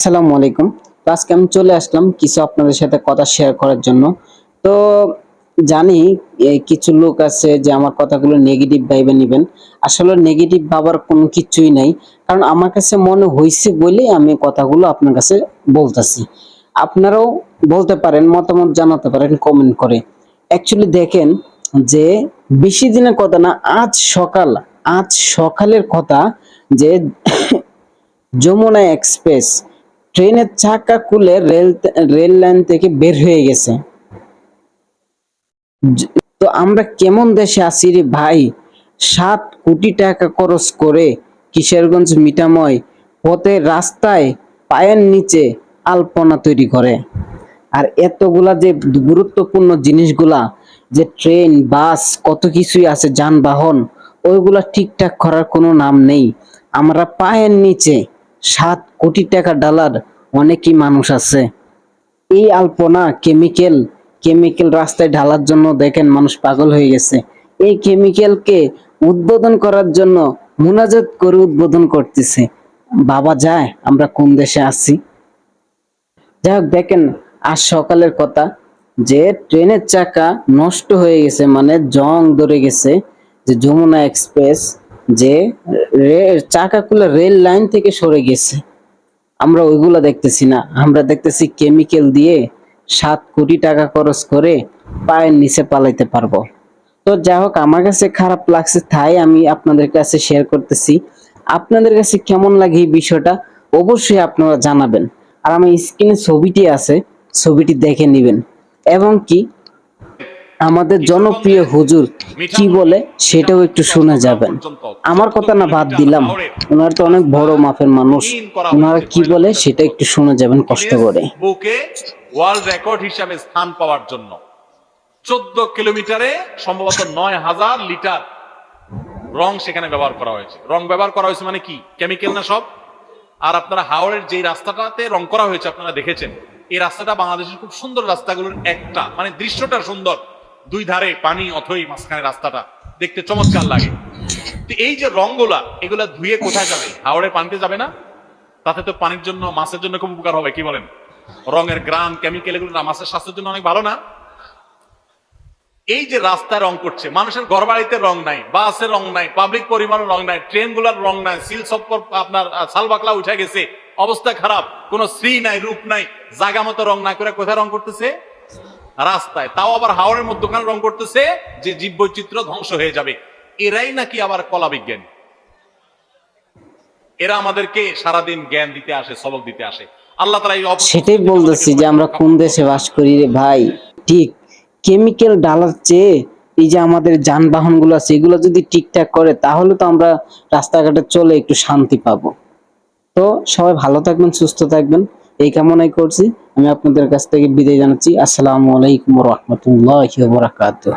আসসালামু আলাইকুম। তো আজকে আমি চলে আসলাম কিছু আপনাদের সাথে কথা শেয়ার করার জন্য। তো জানি কিছু লোক আছে যে আমার কথাগুলো নেগেটিভ ভাইবে নেবেন। আসলে নেগেটিভ ভাবার কোনো কিছুই নাই। কারণ আমার কাছে মনে হয়েছে বলেই আমি কথাগুলো আপনার কাছে বলতেছি। আপনারাও বলতে পারেন, মতামত জানাতে পারেন কমেন্ট করে। অ্যাকচুয়ালি দেখেন যে বেশি দিনের কথা না, আজ সকাল, আজ সকালের কথা যে যমুনা এক্সপ্রেস ট্রেনের চাকা খুলে রেল রেল লাইন থেকে বের হয়ে গেছে। তো আমরা কেমন দেশে আছি রে ভাই? সাত কোটি টাকা খরচ করে কিশোরগঞ্জ মিটাময় পথে রাস্তায় পায়ের নিচে আলপনা তৈরি করে। আর এতগুলা যে গুরুত্বপূর্ণ জিনিসগুলা, যে ট্রেন, বাস, কত কিছুই আছে, যানবাহন, ওইগুলা ঠিকঠাক করার কোনো নাম নেই। আমরা পায়ের নিচে সাত কোটি টাকা ডলার অনেকই মানুষ আছে। এই আলপনা কেমিক্যাল কেমিক্যাল রাস্তায় ঢালার জন্য দেখেন মানুষ পাগল হয়ে গেছে। এই কেমিক্যালকে উদ্বোধন করার জন্য মুনাজাত করে উদ্বোধন করতেছে। বাবা যায়, আমরা কোন দেশে আছি? যাই হোক, দেখেন, আজ সকালের কথা। যে ট্রেনের চাকা নষ্ট হয়ে গেছে মানে জং ধরে গেছে, যে যমুনা এক্সপ্রেস যে চাকাগুলো রেল লাইন থেকে সরে গেছে। আমরা ওইগুলো দেখতেছি না। আমরা দেখতেছি কেমিক্যাল দিয়ে সাত কোটি টাকা খরচ করে পায়ের নিচে পালাইতে পারব। তো যাই হোক, আমার কাছে খারাপ লাগছে, তাই আমি আপনাদের কাছে শেয়ার করতেছি। আপনাদের কাছে কেমন লাগে এই বিষয়টা, অবশ্যই আপনারা জানাবেন। আর আমার স্ক্রিনে ছবিটি আছে, ছবিটি দেখে নেবেন। এবং কি আমাদের জনপ্রিয় হুজুর কি বলে সেটাও একটু শুনে যাবেন। আমার কথা না বাদ দিলাম। ওনারা তো অনেক বড় মাপের মানুষ। ওনারা কি বলে সেটা একটু শুনে যাবেন কষ্ট করে। ওয়ার্ল্ড রেকর্ড হিসাবে স্থান পাওয়ার জন্য চোদ্দ কিলোমিটারে সম্ভবত নয় হাজার লিটার রং সেখানে ব্যবহার করা হয়েছে। রং ব্যবহার করা হয়েছে মানে কি? কেমিক্যাল না সব? আর আপনারা হাওড়ের যে রাস্তাটাতে রং করা হয়েছে আপনারা দেখেছেন এই রাস্তাটা বাংলাদেশের খুব সুন্দর রাস্তাগুলোর একটা মানে দৃশ্যটা সুন্দর। দুই ধারে পানি অথই মাঝখানে রাস্তাটা। দেখতে চমৎকার লাগে। এই যে রংগুলা, এগুলা ধুয়ে কোথায় যাবে? হাওড়ের পানিতে যাবে না? তাতে তো পানির জন্য, মাছের জন্য খুব উপকার হবে, কি বলেন? রঙের গ্রাম কেমিক্যাল এগুলো না, মাছের স্বাস্থ্যের জন্য অনেক ভালো না? এই যে রাস্তায় রং করছে, মানুষের ঘর বাড়িতে রং নাই বাসের রং নাই পাবলিক পরিবহনের রং নাই ট্রেনগুলার রং নাই, সিল সপ্পর আপনার সালবাকলা উঠে গেছে, অবস্থা খারাপ, কোনো শ্রী নাই, রূপ নাই, জায়গা মতো রং না করে কোথায় রং করতেছে? রাস্তায়। তাও আবার হাওড়ের মধ্যখানে রং করতেছে যে জীব বৈচিত্র্য ধ্বংস হয়ে যাবে। এরাই নাকি আবার কলা বিজ্ঞানী এরা আমাদেরকে সারাদিন জ্ঞান দিতে আসে, সবক দিতে আসে। আল্লাহ তালা সেটাই বলতেছি যে আমরা কোন দেশে বাস করি রে ভাই? ঠিক। কেমিক্যাল ডালার চেয়ে এই যে আমাদের যানবাহনগুলো আছে, এগুলো যদি ঠিকঠাক করে, তাহলে তো আমরা রাস্তাঘাটে চলে একটু শান্তি পাবো। তো সবাই ভালো থাকবেন, সুস্থ থাকবেন। এই কামনাই করছি। আমি আপনাদের কাছ থেকে বিদায় জানাচ্ছি। আসসালামু আলাইকুম রহমতুল্লাহ বরাকাতুহ।